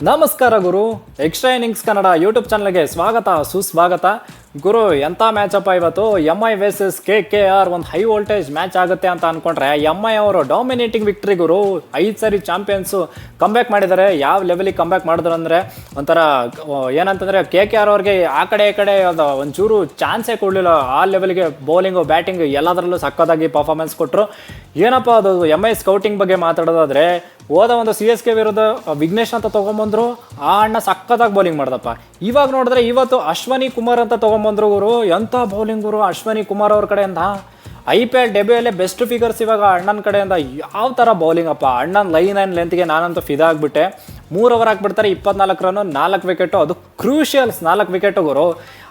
ನಮಸ್ಕಾರ ಗುರು. Extra innings Kannada YouTube ಚಾನಲ್ಗೆ ಸ್ವಾಗತ, ಸುಸ್ವಾಗತ. ಗುರು ಎಂಥ ಮ್ಯಾಚಪ್ಪ ಇವತ್ತು? M I versus K K R ಒಂದು ಹೈ ವೋಲ್ಟೇಜ್ ಮ್ಯಾಚ್ ಆಗುತ್ತೆ ಅಂತ ಅಂದ್ಕೊಂಡ್ರೆ ಎಂ ಐ ಅವರು ಡಾಮಿನೇಟಿಂಗ್ ವಿಕ್ಟ್ರಿ ಗುರು. ಐದು ಸರಿ ಚಾಂಪಿಯನ್ಸು ಕಮ್ಬ್ಯಾಕ್ ಮಾಡಿದ್ದಾರೆ. ಯಾವ ಲೆವೆಲಿಗೆ ಕಮ್ಬ್ಯಾಕ್ ಮಾಡಿದ್ರು ಅಂದರೆ ಒಂಥರ ಏನಂತಂದರೆ ಕೆ ಕೆ ಆರ್ ಅವ್ರಿಗೆ ಆ ಕಡೆ ಈ ಕಡೆ ಅದು ಒಂಚೂರು ಚಾನ್ಸೇ ಕೊಡಲಿಲ್ಲ. ಆ ಲೆವೆಲ್ಗೆ ಬೌಲಿಂಗು ಬ್ಯಾಟಿಂಗ್ ಎಲ್ಲದರಲ್ಲೂ ಸಕ್ಕತ್ತಾಗಿ ಪರ್ಫಾರ್ಮೆನ್ಸ್ ಕೊಟ್ಟರು ಏನಪ್ಪ ಅದು ಎಂ ಐ ಸ್ಕೌಟಿಂಗ್ ಬಗ್ಗೆ ಮಾತಾಡೋದಾದ್ರೆ ಹೋದ ಒಂದು ಸಿ ಎಸ್ ಕೆ ವಿರುದ್ಧ ವಿಘ್ನೇಶ್ ಅಂತ ತೊಗೊಂಬಂದ್ರು. ಆ ಅಣ್ಣ ಸಕ್ಕತ್ತಾಗಿ ಬೌಲಿಂಗ್ ಮಾಡ್ದಪ್ಪ. ಇವಾಗ ನೋಡಿದ್ರೆ ಇವತ್ತು ಅಶ್ವನಿ ಕುಮಾರ್ ಅಂತ ತೊಗೊಂಬಂದ್ರು ಗುರು ಎಂಥ ಬೌಲಿಂಗ್ ಗುರು ಅಶ್ವನಿ ಕುಮಾರ್ ಅವ್ರ ಕಡೆಯಿಂದ? ಐ ಪಿ ಎಲ್ ಡೆಬ್ಯೂಲ್ಲೇ ಬೆಸ್ಟ್ ಫಿಗರ್ಸ್ ಇವಾಗ ಅಣ್ಣನ ಕಡೆಯಿಂದ. ಯಾವ ಥರ ಬೌಲಿಂಗ್ ಅಪ್ಪ? ಅಣ್ಣನ ಲೈನ್ ಆ್ಯಂಡ್ ಲೆಂತ್ಗೆ ನಾನಂತೂ ಫಿದಾ ಆಗಿಬಿಟ್ಟೆ. ಮೂರು ಓವರ್ ಹಾಕ್ಬಿಡ್ತಾರೆ, ಇಪ್ಪತ್ನಾಲ್ಕು ರನ್ನು ನಾಲ್ಕು ವಿಕೆಟು ಅದು ಕ್ರೂಷಿಯಲ್ಸ್ ನಾಲ್ಕು ವಿಕೆಟು ಗುರು.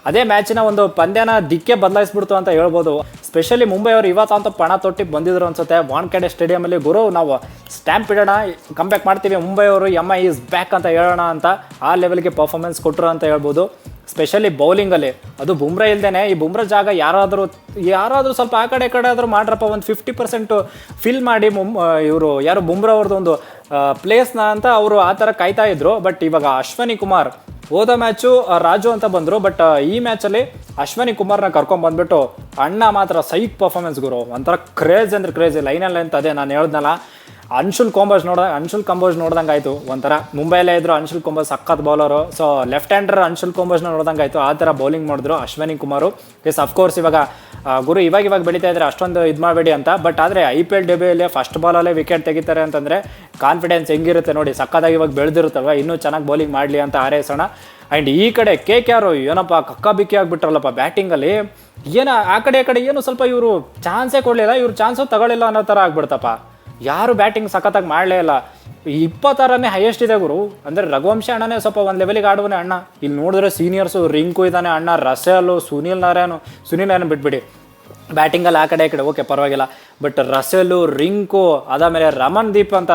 ಅದೇ ಮ್ಯಾಚಿನ ಒಂದು ಪಂದ್ಯನ ದಿಕ್ಕೆ ಬದಲಾಯಿಸ್ಬಿಡ್ತು ಅಂತ ಹೇಳ್ಬೋದು. ಸ್ಪೆಷಲಿ ಮುಂಬೈ ಅವರು ಇವತ್ತಂತೂ ಪಣ ತೊಟ್ಟಿ ಬಂದಿದ್ರು ಅನ್ಸುತ್ತೆ. ವಾನ್ಖೇಡೆ ಸ್ಟೇಡಿಯಮಲ್ಲಿ ಗುರು, ನಾವು ಸ್ಟ್ಯಾಂಪ್ ಇಡೋಣ ಕಂಬ್ಯಾಕ್ ಮಾಡ್ತೀವಿ. ಮುಂಬೈ ಅವರು ಎಂ ಐ ಈಸ್ ಬ್ಯಾಕ್ ಅಂತ ಹೇಳೋಣ ಅಂತ ಆ ಲೆವೆಲ್ಗೆ ಪರ್ಫಾರ್ಮೆನ್ಸ್ ಕೊಟ್ಟರು ಅಂತ ಹೇಳ್ಬೋದು. ಸ್ಪೆಷಲಿ ಬೌಲಿಂಗಲ್ಲಿ ಅದು ಬುಮ್ರಾ ಇಲ್ದೇ ಈ ಬುಮ್ರಾ ಜಾಗ ಯಾರಾದರೂ ಯಾರಾದರೂ ಸ್ವಲ್ಪ ಆ ಕಡೆ ಕಡೆ ಆದರೂ ಮಾಡ್ರಪ್ಪ, ಒಂದು ಫಿಫ್ಟಿ ಪರ್ಸೆಂಟು ಫಿಲ್ ಮಾಡಿ ಮುಂ ಇವರು ಯಾರು ಬುಮ್ರಾ ಅವ್ರದ್ದು ಒಂದು ಪ್ಲೇಸ್ನ ಅಂತ ಅವರು ಆ ಥರ ಕಾಯ್ತಾ ಇದ್ರು. ಬಟ್ ಇವಾಗ ಅಶ್ವನಿ ಕುಮಾರ್ ಹೋದ ಮ್ಯಾಚು ರಾಜು ಅಂತ ಬಂದರು, ಬಟ್ ಈ ಮ್ಯಾಚಲ್ಲಿ ಅಶ್ವಿನಿ ಕುಮಾರ್ನ ಕರ್ಕೊಂಡು ಬಂದ್ಬಿಟ್ಟು ಅಣ್ಣ ಮಾತ್ರ ಸೈಕ್ ಪರ್ಫಾರ್ಮೆನ್ಸ್ ಗುರು. ಒಂಥರ ಕ್ರೇಜ್ ಅಂದ್ರೆ ಕ್ರೇಜ್ ಲೈನಲ್ಲಿ ಅಂತ ಅದೇ ನಾನು ಹೇಳ್ದಲ್ಲ ಅನ್ಶುಲ್ ಕೊಂಬೋಜ್ ನೋಡ, ಅನ್ಶುಲ್ ಕಂಬೋಜ್ ನೋಡ್ದಂಗೆ ಆಯಿತು. ಒಂಥರ ಮುಂಬೈಲೇ ಇದ್ರು ಅನ್ಶುಲ್ ಕೊಂಬೋಜ್ ಸಖತ್ bowler so left hander Anshul ಕೊಂಬೋಜ್ನ ನೋಡ್ದಂಗೆ ಆಯಿತು. ಆ ಥರ ಬೌಲಿಂಗ್ ಮಾಡಿದ್ರು ಅಶ್ವಿನಿ ಕುಮಾರು. ಎಸ್ ಅಫ್ಕೋರ್ಸ್ ಇವಾಗ ಗುರು, ಇವಾಗ ಇವಾಗ ಬೆಳೀತಾ ಇದ್ದಾರೆ ಅಷ್ಟೊಂದು ಇದು ಮಾಡಬೇಡಿ ಅಂತ. ಬಟ್ ಆದರೆ ಐ ಪಿ ಎಲ್ ಡೆಬ್ಯೂಲ್ಲೇ ಫಸ್ಟ್ ಬಾಲಲ್ಲೇ ವಿಕೆಟ್ ತೆಗಿತಾರೆ ಅಂತಂದರೆ ಕಾನ್ಫಿಡೆನ್ಸ್ ಹೆಂಗಿರುತ್ತೆ ನೋಡಿ ಸಕ್ಕದಾಗಿ ಇವಾಗ ಬೆಳೆದಿರುತ್ತಲ್ವ? ಇನ್ನೂ ಚೆನ್ನಾಗಿ ಬೌಲಿಂಗ್ ಮಾಡಲಿ ಅಂತ ಹಾರೈಸೋಣ. ಆ್ಯಂಡ್ ಈ ಕಡೆ ಕೆ ಕೆ ಆರು ಏನಪ್ಪ, ಕಕ್ಕ ಬಿಕ್ಕಿ ಆಗಿಬಿಟ್ರಲ್ಲಪ್ಪ ಬ್ಯಾಟಿಂಗಲ್ಲಿ ಏನ, ಆ ಕಡೆ ಈ ಕಡೆ ಏನು ಸ್ವಲ್ಪ ಇವರು ಚಾನ್ಸೇ ಕೊಡಲಿಲ್ಲ, ಇವರು ಚಾನ್ಸು ತಗೊಳ್ಳಿಲ್ಲ ಅನ್ನೋ ಥರ ಆಗ್ಬಿಡ್ತಪ್ಪ. ಯಾರು ಬ್ಯಾಟಿಂಗ್ ಸಖತ್ತಾಗಿ ಮಾಡಲೇ ಇಲ್ಲ. ಇಪ್ಪತ್ತಾರನೇ ಹೈಯೆಸ್ಟ್ ಇದೆ ಗುರು. ಅಂದರೆ ರಘುವಂಶ ಅಣ್ಣನೇ ಸ್ವಲ್ಪ ಒಂದು ಲೆವೆಲಿಗೆ ಆಡುವನೇ ಅಣ್ಣ. ಇಲ್ಲಿ ನೋಡಿದ್ರೆ ಸೀನಿಯರ್ಸು ರಿಂಕು ಇದ್ದಾನೆ ಅಣ್ಣ ರಸೆಲ್ ಸುನೀಲ್ ನಾರಾಯಣ ಸುನೀಲ್ ನಾರಾಯಣ ಬಿಟ್ಬಿಡಿ. ಬ್ಯಾಟಿಂಗಲ್ಲಿ ಆ ಕಡೆ, ಈ ಕಡೆ ಓಕೆ ಪರವಾಗಿಲ್ಲ. ಬಟ್ ರಸೆಲ್ ರಿಂಕು, ಅದಾದಮೇಲೆ ರಮನ್ ದೀಪ್ ಅಂತ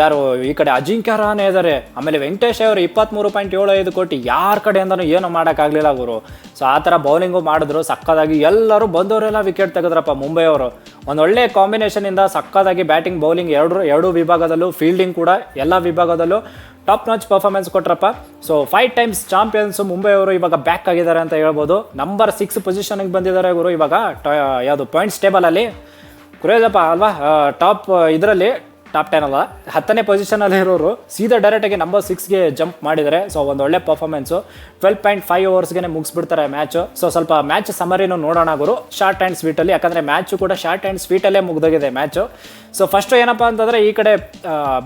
ಯಾರು, ಈ ಕಡೆ ಅಜಿಂಕ್ಯ ರಹಾನೆ ಇದ್ದಾರೆ ಆಮೇಲೆ ವೆಂಕಟೇಶ್ ಅವರು ಇಪ್ಪತ್ತ್ಮೂರು ಪಾಯಿಂಟ್ ಏಳು ಐದು ಕೋಟಿ. ಯಾರ ಕಡೆಯಿಂದನೂ ಏನು ಮಾಡೋಕ್ಕಾಗಲಿಲ್ಲ ಗುರು. ಸೊ ಆ ಥರ ಬೌಲಿಂಗು ಮಾಡಿದ್ರು. ಸಕ್ಕದಾಗಿ ಎಲ್ಲರೂ ಬಂದವರೆಲ್ಲ ವಿಕೆಟ್ ತೆಗೆದ್ರಪ್ಪ ಮುಂಬೈ ಅವರು. ಒಂದು ಒಳ್ಳೆ ಕಾಂಬಿನೇಷನಿಂದ ಸಕ್ಕದಾಗಿ ಬ್ಯಾಟಿಂಗ್ ಬೌಲಿಂಗ್ ಎರಡು ಎರಡು ವಿಭಾಗದಲ್ಲೂ ಫೀಲ್ಡಿಂಗ್ ಕೂಡ ಎಲ್ಲ ವಿಭಾಗದಲ್ಲೂ top notch performance Kotrappa. So five times champions Mumbai ಅವರು ಇವಾಗ ಬ್ಯಾಕ್ ಆಗಿದ್ದಾರೆ ಅಂತ ಹೇಳ್ಬೋದು. ನಂಬರ್ ಸಿಕ್ಸ್ ಪೊಸಿಷನ್ಗೆ ಬಂದಿದ್ದಾರೆ ಇವರು ಇವಾಗ ಯಾವುದು ಪಾಯಿಂಟ್ಸ್ ಟೇಬಲಲ್ಲಿ ಕುರೇದಪ್ಪ ಅಲ್ವಾ ಟಾಪ್ ಇದರಲ್ಲಿ ಟಾಪ್ ಟೆನ್ ಅಲ್ಲ. ಹತ್ತನೇ ಪೊಸಿಷನಲ್ಲಿ ಇರೋರು ಸೀದಾ ಡೈರೆಕ್ಟಾಗಿ ನಂಬರ್ ಸಿಕ್ಸ್ಗೆ ಜಂಪ್ ಮಾಡಿದರೆ ಸೊ ಒಂದು ಒಳ್ಳೆ ಪರ್ಫಾರ್ಮೆನ್ಸು ಟ್ವೆಲ್ ಪಾಯಿಂಟ್ ಫೈವ್ ಓವರ್ಸ್ಗೆ ಮುಗಿಸ್ಬಿಡ್ತಾರೆ ಮ್ಯಾಚು ಸೊ ಸ್ವಲ್ಪ ಮ್ಯಾಚ್ ಸಮರಿನೂ ನೋಡೋಣ ಗುರು. ಶಾರ್ಟ್ ಆ್ಯಂಡ್ ಸ್ವೀಟಲ್ಲಿ ಯಾಕಂದರೆ ಮ್ಯಾಚು ಕೂಡ ಶಾರ್ಟ್ ಆ್ಯಂಡ್ ಸ್ವೀಟಲ್ಲೇ ಮುಗ್ದೋಗಿದೆ ಮ್ಯಾಚು ಸೊ ಫಸ್ಟು ಏನಪ್ಪ ಅಂತಂದರೆ ಈ ಕಡೆ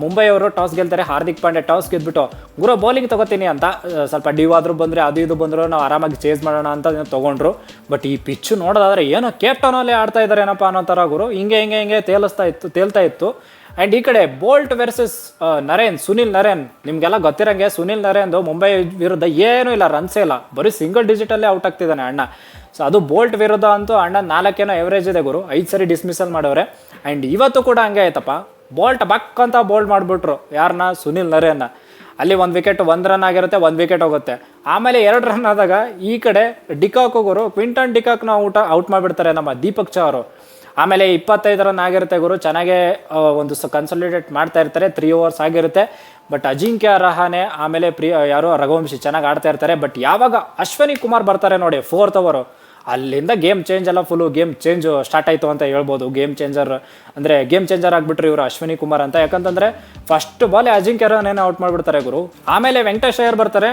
ಮುಂಬೈ ಅವರು ಟಾಸ್ ಗೆಲ್ತಾರೆ. ಹಾರ್ದಿಕ್ ಪಾಂಡೆ ಟಾಸ್ ಗೆದ್ಬಿಟ್ಟು, ಗುರು ಬೌಲಿಂಗ್ ತಗೋತೀನಿ ಅಂತ ಸ್ವಲ್ಪ ಡ್ಯೂ ಆದರೂ ಬಂದರೆ, ಅದು ಇದು ಬಂದ್ರು ನಾವು ಆರಾಮಾಗಿ ಚೇಸ್ ಮಾಡೋಣ ಅಂತ ತಗೊಂಡ್ರು. ಬಟ್ ಈ ಪಿಚ್ಚು ನೋಡೋದಾದ್ರೆ ಏನೋ ಕೇಪ್ ಟೌನಲ್ಲಿ ಆಡ್ತಾ ಇದ್ದಾರೆ ಏನಪ್ಪ ಅನ್ನೋ ಥರ ಗುರು. ಹಿಂಗೆ ಹಿಂಗೆ ಹಿಂಗೆ ತೇಲಿಸ್ತಾ ಇತ್ತು, ತೇಲ್ತಾ ಇತ್ತು. ಆ್ಯಂಡ್ ಈ ಕಡೆ Boult versus Narine Sunil Narine ನಿಮಗೆಲ್ಲ ಗೊತ್ತಿರಂಗೆ ಸುನಿಲ್ ನರೇನ್ದು ಮುಂಬೈ ವಿರುದ್ಧ ಏನೂ ಇಲ್ಲ ರನ್ಸೇ ಇಲ್ಲ. ಬರೀ ಸಿಂಗಲ್ ಡಿಜಿಟಲ್ಲೇ ಔಟ್ ಆಗ್ತಿದ್ದಾನೆ ಅಣ್ಣ. ಸೊ ಅದು ಬೋಲ್ಟ್ ವಿರುದ್ಧ ಅಂತೂ ಅಣ್ಣ ನಾಲ್ಕೇನೋ ಎವರೇಜ್ ಇದೆ ಗುರು. ಐದು ಸರಿ ಡಿಸ್ಮಿಸಲ್ ಮಾಡವ್ರೆ ಆ್ಯಂಡ್ ಇವತ್ತು ಕೂಡ ಹಂಗೆ ಆಯ್ತಪ್ಪ. ಬೋಲ್ಟ್ ಬಕ್ ಅಂತ ಬೋಲ್ಡ್ ಮಾಡಿಬಿಟ್ರು. ಯಾರನ್ನ ಸುನಿಲ್ ನರೇನ್ನ ಅಲ್ಲಿ ಒಂದು ವಿಕೆಟ್ ಒಂದು ರನ್ ಆಗಿರುತ್ತೆ, ಒಂದು ವಿಕೆಟ್ ಹೋಗುತ್ತೆ. ಆಮೇಲೆ ಎರಡು ರನ್ ಆದಾಗ ಈ ಕಡೆ ಡಿಕಾಕ್ ಹೋಗೋರು ಕ್ವಿಂಟನ್ ಡಿಕಾಕ್ನ ಔಟ್ ಔಟ್ ಮಾಡಿಬಿಡ್ತಾರೆ ನಮ್ಮ ದೀಪಕ್ ಚಾ ಅವರು. ಆಮೇಲೆ ಇಪ್ಪತ್ತೈದು ಆಗಿರುತ್ತೆ ಗುರು. ಚೆನ್ನಾಗೇ ಒಂದು ಸ ಕನ್ಸಲ್ಟೇಟ್ ಮಾಡ್ತಾ ಇರ್ತಾರೆ. ತ್ರೀ ಓವರ್ಸ್ ಆಗಿರುತ್ತೆ. ಬಟ್ ಅಜಿಂಕ್ಯ ರಹಾನೆ, ಆಮೇಲೆ ಪ್ರಿಯ, ಯಾರೋ ರಘುವಂಶಿ ಚೆನ್ನಾಗಿ ಆಡ್ತಾ ಇರ್ತಾರೆ. ಬಟ್ ಯಾವಾಗ ಅಶ್ವಿನಿ ಕುಮಾರ್ ಬರ್ತಾರೆ ನೋಡಿ ಫೋರ್ತ್ ಓವರು ಅಲ್ಲಿಂದ ಗೇಮ್ ಚೇಂಜ್ ಎಲ್ಲ ಫುಲ್ಲು ಗೇಮ್ ಚೇಂಜ್ ಸ್ಟಾರ್ಟ್ ಆಯಿತು ಅಂತ ಹೇಳ್ಬೋದು. ಗೇಮ್ ಚೇಂಜರ್ ಅಂದರೆ ಗೇಮ್ ಚೇಂಜರ್ ಆಗಿಬಿಟ್ರು ಇವರು ಅಶ್ವಿನಿ ಕುಮಾರ್ ಅಂತ. ಯಾಕಂತಂದರೆ ಫಸ್ಟ್ ಬಾಲ್ ಅಜಿಂಕ್ಯ ರಹಾನೆನ ಔಟ್ ಮಾಡಿಬಿಡ್ತಾರೆ ಗುರು. ಆಮೇಲೆ ವೆಂಕಟೇಶ್ ಅಯ್ಯರ್ ಬರ್ತಾರೆ.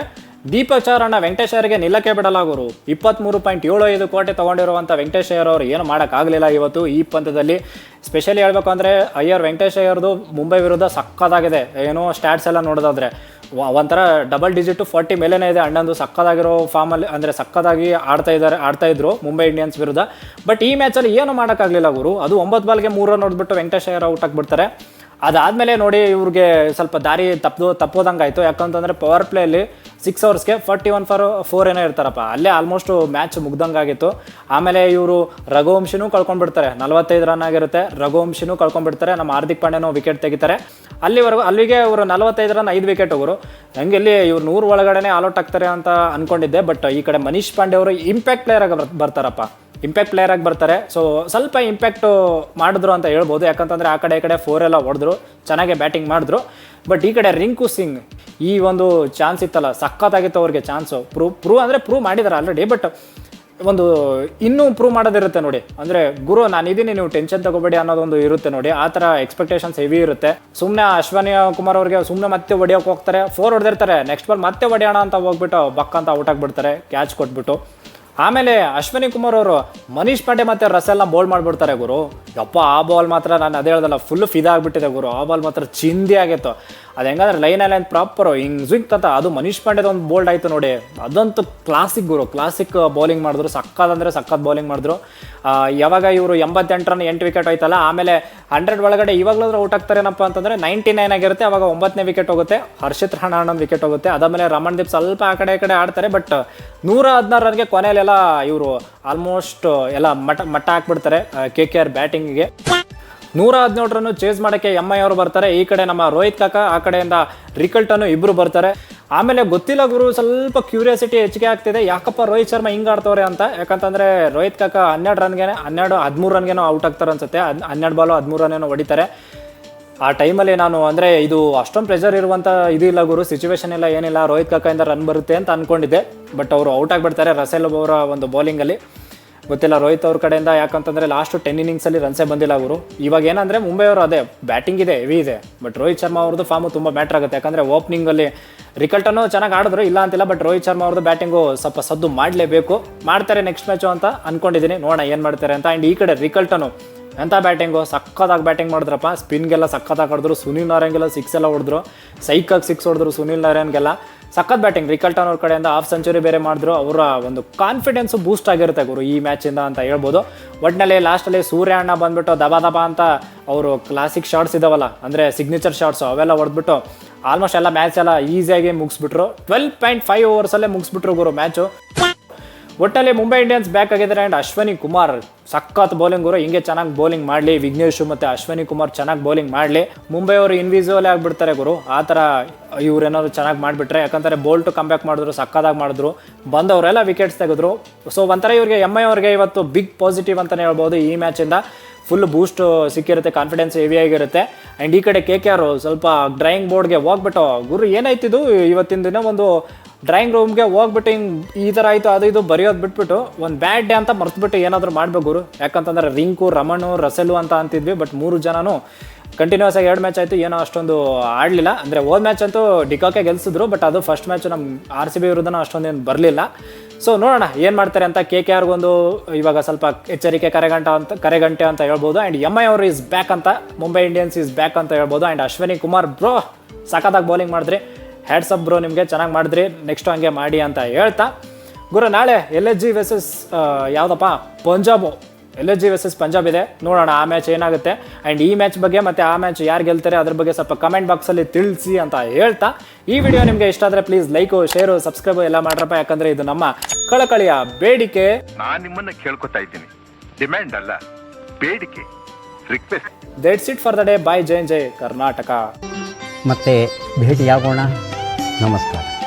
ದೀಪಕ್ ಚಾರಣ್ಣ ವೆಂಕಟೇಶ್ ನಿಲ್ಲಕ್ಕೆ ಬಿಡಲ್ಲ ಗುರು ಇಪ್ಪತ್ತ್ಮೂರು ಪಾಯಿಂಟ್ ಏಳು ಐದು ಕೋಟಿ ತೊಗೊಂಡಿರುವಂಥ ವೆಂಕಟೇಶ್ ಅವರು ಏನು ಮಾಡೋಕ್ಕಾಗಲಿಲ್ಲ ಇವತ್ತು ಈ ಪಂದ್ಯದಲ್ಲಿ. ಸ್ಪೆಷಲಿ ಹೇಳಬೇಕು ಅಂದರೆ, ಅಯ್ಯರ್ ವೆಂಕಟೇಶ್ ಮುಂಬೈ ವಿರುದ್ಧ ಸಕ್ಕದಾಗಿದೆ ಏನೋ ಸ್ಟ್ಯಾಟ್ಸ್ ಎಲ್ಲ ನೋಡೋದಾದ್ರೆ. ಒಂಥರ ಡಬಲ್ ಡಿಜಿಟ್ ಫಾರ್ಟಿ ಮೇಲೇ ಇದೆ. ಅಣ್ಣಂದು ಸಕ್ಕದಾಗಿರೋ ಫಾರ್ಮಲ್ಲಿ ಅಂದರೆ ಸಕ್ಕದಾಗಿ ಆಡ್ತಾ ಇದ್ದಾರೆ, ಆಡ್ತಾ ಇದ್ರು ಮುಂಬೈ ಇಂಡಿಯನ್ಸ್ ವಿರುದ್ಧ. ಬಟ್ ಈ ಮ್ಯಾಚಲ್ಲಿ ಏನು ಮಾಡೋಕ್ಕಾಗಲಿಲ್ಲ ಗುರು. ಅದು ಒಂಬತ್ತು ಬಾಲ್ಗೆ ಮೂರನ್ನು ರನ್ ಹೊಡೆದ್ಬಿಟ್ಟು ವೆಂಕಟೇಶ್ ಅಯ್ಯರ್ ಔಟ್ ಆಗಿಬಿಡ್ತಾರೆ ಅದಾದಮೇಲೆ ನೋಡಿ ಇವ್ರಿಗೆ ಸ್ವಲ್ಪ ದಾರಿ ತಪ್ಪದು ತಪ್ಪೋದಂಗೆ ಆಯಿತು ಯಾಕಂತಂದರೆ ಪವರ್ ಪ್ಲೇಯಲ್ಲಿ ಸಿಕ್ಸ್ ಅವರ್ಸ್ಗೆ ಫಾರ್ಟಿ ಒನ್ ಫಾರ್ ಫೋರ್ ಏನೋ ಇರ್ತಾರಪ್ಪ. ಅಲ್ಲೇ ಆಲ್ಮೋಸ್ಟ್ ಮ್ಯಾಚ್ ಮುಗ್ದಂಗೆ ಆಗಿತ್ತು ಆಮೇಲೆ ಇವರು ರಘುವಂಶಿನೂ ಕಳ್ಕೊಂಡ್ಬಿಡ್ತಾರೆ. ನಲವತ್ತೈದು ರನ್ ಆಗಿರುತ್ತೆ. ರಘುವಂಶಿನೂ ಕಳ್ಕೊಂಡ್ಬಿಡ್ತಾರೆ. ನಮ್ಮ ಹಾರ್ದಿಕ್ ಪಾಂಡ್ಯನೂ ವಿಕೆಟ್ ತೆಗಿತಾರೆ. ಅಲ್ಲಿವರೆಗೂ, ಅಲ್ಲಿಗೆ ಇವರು ನಲವತ್ತೈದು ರನ್ ಐದು ವಿಕೆಟ್ ಹೋಗೋರು. ಹಂಗೆ ಇಲ್ಲಿ ಇವ್ರು ನೂರು ಒಳಗಡೆ ಆಲ್ಔಟ್ ಆಗ್ತಾರೆ ಅಂತ ಅನ್ಕೊಂಡಿದ್ದೆ. ಬಟ್ ಈ ಕಡೆ ಮನೀಶ್ ಪಾಂಡೆ ಅವರು ಇಂಪ್ಯಾಕ್ಟ್ ಪ್ಲೇಯರ್ ಆಗಿ ಬರ್- ಬರ್ತಾರಪ್ಪ. ಇಂಪ್ಯಾಕ್ಟ್ ಪ್ಲೇಯರ್ ಆಗಿ ಬರ್ತಾರೆ. ಸೊ ಸ್ವಲ್ಪ ಇಂಪ್ಯಾಕ್ಟ್ ಮಾಡಿದ್ರು ಅಂತ ಹೇಳ್ಬೋದು. ಯಾಕಂತಂದ್ರೆ ಆ ಕಡೆ ಈ ಕಡೆ ಫೋರ್ ಎಲ್ಲ ಹೊಡೆದ್ರು. ಚೆನ್ನಾಗೆ ಬ್ಯಾಟಿಂಗ್ ಮಾಡಿದ್ರು. ಬಟ್ ಈ ಕಡೆ ರಿಂಕು ಸಿಂಗ್ ಈ ಒಂದು ಚಾನ್ಸ್ ಇತ್ತಲ್ಲ. ಸಖತ್ತಾಗಿತ್ತು ಅವ್ರಿಗೆ ಚಾನ್ಸು ಪ್ರೂವ್ ಪ್ರೂವ್ ಅಂದರೆ ಪ್ರೂವ್ ಮಾಡಿದ್ದಾರೆ ಆಲ್ರೆಡಿ ಬಟ್ ಒಂದು ಇನ್ನೂ ಪ್ರೂವ್ ಮಾಡೋದಿರುತ್ತೆ ನೋಡಿ. ಅಂದರೆ ಗುರು, ನಾನು ಇದ್ದೀನಿ ನೀವು ಟೆನ್ಷನ್ ತಗೋಬೇಡಿ ಅನ್ನೋದೊಂದು ಇರುತ್ತೆ ನೋಡಿ. ಆ ಥರ ಎಕ್ಸ್ಪೆಕ್ಟೇಷನ್ಸ್ ಹೆವಿ ಇರುತ್ತೆ. ಸುಮ್ಮನೆ ಅಶ್ವನಿ ಕುಮಾರ್ ಅವ್ರಿಗೆ ಸುಮ್ಮನೆ ಮತ್ತೆ ಹೊಡಿಯೋಕೆ ಹೋಗ್ತಾರೆ. ಫೋರ್ ಹೊಡೆದಿರ್ತಾರೆ. ನೆಕ್ಸ್ಟ್ ಬಾಲ್ ಮತ್ತೆ ಹೊಡೆಯೋಣ ಅಂತ ಹೋಗ್ಬಿಟ್ಟು ಬಕ್ ಅಂತ ಔಟ್ ಆಗಿಬಿಡ್ತಾರೆ. ಕ್ಯಾಚ್ ಕೊಟ್ಬಿಟ್ಟು. ಆಮೇಲೆ ಅಶ್ವಿನಿ ಕುಮಾರ್ ಅವರು ಮನೀಶ್ ಪಾಂಡೆ ಮತ್ತೆ ರಸೆಲ್ಲ ಬೋಲ್ಡ್ ಮಾಡಿಬಿಡ್ತಾರೆ ಗುರು. ಯಪ್ಪ, ಆ ಬಾಲ್ ಮಾತ್ರ ನಾನು ಅದೇ ಹೇಳ್ದಲ್ಲ ಫುಲ್ ಫಿದಾಗ್ಬಿಟ್ಟಿದೆ ಗುರು. ಆ ಬಾಲ್ ಮಾತ್ರ ಚಿಂದಿ ಆಗಿತ್ತು. ಅದು ಹೆಂಗಂದ್ರೆ ಲೈನ್ ಅಂತ ಪ್ರಾಪರು ಹಿಂಗೆ ಜಿಂಕ್ ತಂತ ಅದು ಮನೀಶ್ ಪಾಂಡೆದ ಒಂದು ಬೋಲ್ಡ್ ಆಯ್ತು ನೋಡಿ. ಅದಂತೂ ಕ್ಲಾಸಿಕ್ ಗುರು ಕ್ಲಾಸಿಕ್ ಬೌಲಿಂಗ್ ಮಾಡಿದ್ರು ಸಕ್ಕದಂದರೆ ಸಕ್ಕತ್ ಬೌಲಿಂಗ್ ಮಾಡಿದ್ರು. ಯಾವಾಗ ಇವರು ಎಂಬತ್ತೆಂಟು ರನ್ ಎಂಟು ವಿಕೆಟ್ ಹೋಯ್ತಲ್ಲ, ಆಮೇಲೆ ಹಂಡ್ರೆಡ್ ಒಳಗಡೆ ಇವಾಗಲಾದ್ರೂ ಔಟ್ ಆಗ್ತಾರೇನಪ್ಪ ಅಂತಂದ್ರೆ ನೈಂಟಿ ನೈನ್ ಆಗಿರುತ್ತೆ, ಅವಾಗ ಒಂಬತ್ತನೇ ವಿಕೆಟ್ ಹೋಗುತ್ತೆ. ಹರ್ಷಿತ್ ರಾಣ ಅನ್ನೊಂದು ವಿಕೆಟ್ ಹೋಗುತ್ತೆ. ಅದಾದಮೇಲೆ ರಮಣ್ ದೀಪ್ ಸ್ವಲ್ಪ ಆ ಕಡೆ ಈ ಕಡೆ ಆಡ್ತಾರೆ ಬಟ್ ನೂರ ಹದಿನಾರು ರನ್ಗೆ ಕೊನೆಯಲ್ಲೆಲ್ಲ ಇವರು ಆಲ್ಮೋಸ್ಟ್ ಎಲ್ಲ ಮಟ್ಟ ಮಟ್ಟ ಹಾಕ್ಬಿಡ್ತಾರೆ ಕೆ ಕೆ ಆರ್ ಬ್ಯಾಟಿಂಗಿಗೆ ನೂರ ಹದಿನೇಳು ರನ್ನು ಚೇಸ್ ಮಾಡೋಕ್ಕೆ ಎಂ ಐ ಅವರು ಬರ್ತಾರೆ. ಈ ಕಡೆ ನಮ್ಮ ರೋಹಿತ್ ಕಾಕ, ಆ ಕಡೆಯಿಂದ ರಿಕಲ್ಟನ್ನು ಇಬ್ಬರು ಬರ್ತಾರೆ. ಆಮೇಲೆ ಗೊತ್ತಿಲ್ಲ ಗುರು, ಸ್ವಲ್ಪ ಕ್ಯೂರಿಯಾಸಿಟಿ ಹೆಚ್ಚಿಗೆ ಆಗ್ತಿದೆ. ಯಾಕಪ್ಪ ರೋಹಿತ್ ಶರ್ಮಾ ಹಿಂಗೆ ಆಡ್ತವ್ರೆ ಅಂತ? ಯಾಕಂತಂದ್ರೆ ರೋಹಿತ್ ಕಾಕ ಹನ್ನೆರಡು ರನ್ಗೆ ಹನ್ನೆರಡು, ಹದಿಮೂರು ರನ್ಗೇನೋ ಔಟ್ ಆಗ್ತಾರೆ ಅನ್ಸುತ್ತೆ. ಹನ್ನೆರಡು ಬಾಲು ಹದಿಮೂರು ರನ್ನೇನೋ ಹೊಡಿತಾರೆ. ಆ ಟೈಮಲ್ಲಿ ನಾನು ಅಂದರೆ ಇದು ಅಷ್ಟೊಂದು ಪ್ರೆಷರ್ ಇರುವಂಥ ಇಲ್ಲ ಗುರು ಸಿಚುವೇಶನ್ ಇಲ್ಲ, ಏನಿಲ್ಲ. ರೋಹಿತ್ ಕಾಕಾಯಿಂದ ರನ್ ಬರುತ್ತೆ ಅಂತ ಅಂದ್ಕೊಂಡಿದ್ದೆ ಬಟ್ ಅವರು ಔಟ್ ಆಗಿಬಿಡ್ತಾರೆ. ರಸೆಲ್ ಅವರ ಒಂದು ಬೌಲಿಂಗಲ್ಲಿ ಗೊತ್ತಿಲ್ಲ, ರೋಹಿತ್ ಅವ್ರ ಕಡೆಯಿಂದ ಯಾಕಂತಂದರೆ ಲಾಸ್ಟ್ ಟೆನ್ ಇನ್ನಿಂಗ್ಸಲ್ಲಿ ರನ್ಸೇ ಬಂದಿಲ್ಲ ಅವರು ಇವಾಗ ಏನಂದರೆ ಮುಂಬೈ ಅವರು ಅದೇ ಬ್ಯಾಟಿಂಗ್ ಇದೆ ಹೆವಿ ಇದೆ. ಬಟ್ ರೋಹಿತ್ ಶರ್ಮಾ ಅವ್ರದ್ದು ಫಾರ್ಮು ತುಂಬ ಮ್ಯಾಟರ್ ಆಗುತ್ತೆ. ಯಾಕಂದರೆ ಓಪನಿಂಗಲ್ಲಿ ರಿಕಲ್ಟನ್ನು ಚೆನ್ನಾಗಿ ಆಡಿದ್ರು, ಇಲ್ಲ ಅಂತಿಲ್ಲ ಬಟ್ ರೋಹಿತ್ ಶರ್ಮಾ ಅವ್ರದ್ದು ಬ್ಯಾಟಿಂಗು ಸ್ವಲ್ಪ ಸದ್ದು ಮಾಡಲೇಬೇಕು. ಮಾಡ್ತಾರೆ ನೆಕ್ಸ್ಟ್ ಮ್ಯಾಚು ಅಂತ ಅನ್ಕೊಂಡಿದ್ದೀನಿ ನೋಡೋಣ ಏನು ಮಾಡ್ತಾರೆ ಅಂತ. ಆ್ಯಂಡ್ ಈ ಕಡೆ ರಿಕಲ್ಟನು ಎಂಥ ಬ್ಯಾಟಿಂಗು? ಸಖತ್ತಾಗಿ ಬ್ಯಾಟಿಂಗ್ ಮಾಡಿದ್ರಪ್ಪ. ಸ್ಪಿನ್ಗೆಲ್ಲ ಸಖತ್ತಾಗಿ ಹೊಡೆದ್ರು. ಸುನಿಲ್ ನಾರಾಯಣ್ಗೆಲ್ಲ ಸಿಕ್ಸ್ ಎಲ್ಲ ಹೊಡೆದ್ರು. ಸೈಕಾಗಿ ಸಿಕ್ಸ್ ಹೊಡೆದ್ರು ಸುನಿಲ್ ನಾರಾಯಣ್ಗೆಲ್ಲ. ಸಖತ್ ಬ್ಯಾಟಿಂಗ್ ರಿಕಲ್ಟನ್ ಅವ್ರ ಕಡೆಯಿಂದ ಹಾಫ್ ಸೆಂಚುರಿ ಬೇರೆ ಮಾಡಿದ್ರು. ಅವರ ಒಂದು ಕಾನ್ಫಿಡೆನ್ಸು ಬೂಸ್ಟ್ ಆಗಿರುತ್ತೆ ಗುರು ಈ ಮ್ಯಾಚಿಂದ ಅಂತ ಹೇಳ್ಬೋದು. ಒಟ್ಟಿನಲ್ಲಿ ಲಾಸ್ಟಲ್ಲಿ ಸೂರ್ಯ ಅಣ್ಣ ಬಂದ್ಬಿಟ್ಟು ದಬಾ ದಬಾ ಅಂತ ಅವರು ಕ್ಲಾಸಿಕ್ ಶಾರ್ಟ್ಸ್ ಇದಾವಲ್ಲ, ಅಂದರೆ ಸಿಗ್ನೇಚರ್ ಶಾರ್ಟ್ಸು ಅವೆಲ್ಲ ಹೊಡೆದ್ಬಿಟ್ಟು ಆಲ್ಮೋಸ್ಟ್ ಎಲ್ಲ ಮ್ಯಾಚ್ ಎಲ್ಲ ಈಸಿಯಾಗಿ ಮುಗಿಸ್ಬಿಟ್ರು. ಟ್ವೆಲ್ ಪಾಯಿಂಟ್ ಫೈವ್ ಓವರ್ಸಲ್ಲೇ ಮುಗಿಸ್ಬಿಟ್ರು ಗುರು ಮ್ಯಾಚು ಒಟ್ಟಲ್ಲಿ ಮುಂಬೈ ಇಂಡಿಯನ್ಸ್ ಬ್ಯಾಕ್ ಆಗಿದ್ದಾರೆ ಆ್ಯಂಡ್ ಅಶ್ವಿನಿ ಕುಮಾರ್ ಸಖತ್ ಬೌಲಿಂಗ್ ಅವರು ಹಿಂಗೆ ಚೆನ್ನಾಗಿ ಬೌಲಿಂಗ್ ಮಾಡಲಿ. ವಿಘ್ನೇಶ್ ಮತ್ತು ಅಶ್ವಿನಿ ಕುಮಾರ್ ಚೆನ್ನಾಗಿ ಬೌಲಿಂಗ್ ಮಾಡಲಿ. ಮುಂಬೈ ಅವರು ಇನ್ವಿಸಿಬಲ್ ಆಗಿಬಿಡ್ತಾರೆ ಗುರು. ಆ ಥರ ಇವ್ರೇನಾದ್ರು ಚೆನ್ನಾಗಿ ಮಾಡಿಬಿಟ್ರೆ, ಯಾಕಂದರೆ ಬೋಲ್ಟು ಕಂಬ್ಯಾಕ್ ಮಾಡಿದ್ರು ಸಕ್ಕದಾಗಿ ಮಾಡಿದ್ರು. ಬಂದವರೆಲ್ಲ ವಿಕೆಟ್ಸ್ ತೆಗೆದ್ರು. ಸೊ ಒಂಥರ ಇವರಿಗೆ ಎಂ ಐ ಅವ್ರಿಗೆ ಇವತ್ತು ಬಿಗ್ ಪಾಸಿಟಿವ್ ಅಂತಲೇ ಹೇಳ್ಬೋದು ಈ ಮ್ಯಾಚಿಂದ ಫುಲ್ ಬೂಸ್ಟ್ ಸಿಕ್ಕಿರುತ್ತೆ ಕಾನ್ಫಿಡೆನ್ಸ್ ಹೆವಿ ಆಗಿರುತ್ತೆ. ಆ್ಯಂಡ್ ಈ ಕಡೆ ಕೆ ಕೆ ಆರ್ ಸ್ವಲ್ಪ ಡ್ರಾಯಿಂಗ್ ಬೋರ್ಡ್ಗೆ ಹೋಗ್ಬಿಟ್ಟು, ಗುರು ಏನಾಯ್ತಿದು ಇವತ್ತಿನ ದಿನ ಒಂದು ಡ್ರಾಯಿಂಗ್ ರೂಮ್ಗೆ ಹೋಗ್ಬಿಟ್ಟು ಹಿಂಗೆ ಈ ಥರ ಆಯಿತು, ಅದು ಇದು ಬರೆಯೋದು ಬಿಟ್ಬಿಟ್ಟು ಒಂದು ಬ್ಯಾಡ್ ಡೇ ಅಂತ ಮರ್ತುಬಿಟ್ಟು ಏನಾದರೂ ಮಾಡಬೇಕು ಯಾಕಂತಂದ್ರೆ ರಿಂಕು, ರಮಣು ರಸೆಲು ಅಂತ ಅಂತಿದ್ವಿ ಬಟ್ ಮೂರು ಜನನೂ ಕಂಟಿನ್ಯೂಸ್ ಆಗಿ ಎರಡು ಮ್ಯಾಚ್ ಆಯಿತು, ಏನೋ ಅಷ್ಟೊಂದು ಆಡಲಿಲ್ಲ. ಅಂದರೆ ಹೋದ ಮ್ಯಾಚ್ ಅಂತೂ ಡಿಕಾಕೆ ಗೆಲ್ಸಿದ್ರು ಬಟ್ ಅದು ಫಸ್ಟ್ ಮ್ಯಾಚ್ ನಮ್ಮ ಆರ್ ಸಿ ಬಿ ವಿರುದ್ಧನೂ ಅಷ್ಟೊಂದೇನು ಬರಲಿಲ್ಲ. ಸೊ ನೋಡೋಣ ಏನು ಮಾಡ್ತಾರೆ ಅಂತ ಕೆ ಕೆ ಆರ್ಗೊಂದು ಇವಾಗ ಸ್ವಲ್ಪ ಎಚ್ಚರಿಕೆ ಕರೆಗಂಟ ಅಂತ, ಕರೆಗಂಟೆ ಅಂತ ಹೇಳ್ಬೋದು. ಆ್ಯಂಡ್ ಎಂ ಐ ಅವರು ಈಸ್ ಬ್ಯಾಕ್ ಅಂತ ಮುಂಬೈ ಇಂಡಿಯನ್ಸ್ ಈಸ್ ಬ್ಯಾಕ್ ಅಂತ ಹೇಳ್ಬೋದು. ಆ್ಯಂಡ್ ಅಶ್ವಿನಿ ಕುಮಾರ್ ಬ್ರೋ ಸಖತ್ತಾಗಿ ಬೌಲಿಂಗ್ ಮಾಡಿದ್ರಿ. ಹ್ಯಾಡ್ಸ್ ಅಪ್ ಬ್ರೋ ನಿಮಗೆ ಚೆನ್ನಾಗಿ ಮಾಡಿದ್ರಿ. ನೆಕ್ಸ್ಟ್ ಹಂಗೆ ಮಾಡಿ ಅಂತ ಹೇಳ್ತಾ. ಗುರು ನಾಳೆ ಎಲ್ ಎಸ್ ಜಿ ವೆಸಸ್ ಯಾವುದಪ್ಪ? Punjab L S G versus Punjab ಇದೆ. ನೋಡೋಣ ಆ ಮ್ಯಾಚ್ ಏನಾಗುತ್ತೆ. ಆ್ಯಂಡ್ ಈ ಮ್ಯಾಚ್ ಬಗ್ಗೆ ಮತ್ತು ಆ ಮ್ಯಾಚ್ ಯಾರು ಗೆಲ್ತಾರೆ ಅದ್ರ ಬಗ್ಗೆ ಸ್ವಲ್ಪ ಕಮೆಂಟ್ ಬಾಕ್ಸಲ್ಲಿ ತಿಳಿಸಿ ಅಂತ ಹೇಳ್ತಾ. ಈ ವಿಡಿಯೋ ನಿಮಗೆ ಇಷ್ಟ ಆದರೆ ಪ್ಲೀಸ್ ಲೈಕು ಶೇರು ಸಬ್ಸ್ಕ್ರೈಬು ಎಲ್ಲ ಮಾಡ್ರಪ್ಪ. ಯಾಕಂದರೆ ಇದು ನಮ್ಮ ಕಳಕಳಿಯ ಬೇಡಿಕೆ. ನಾನು ನಿಮ್ಮನ್ನು ಕೇಳ್ಕೊತಾ ಇದ್ದೀನಿ. ಡಿಮ್ಯಾಂಡ್ ಅಲ್ಲ ಬೇಡಿಕೆ. Request that's it for the day bye Jain ಜೈ ಕರ್ನಾಟಕ. ಮತ್ತೆ ಭೇಟಿಯಾಗೋಣ. नमस्कार।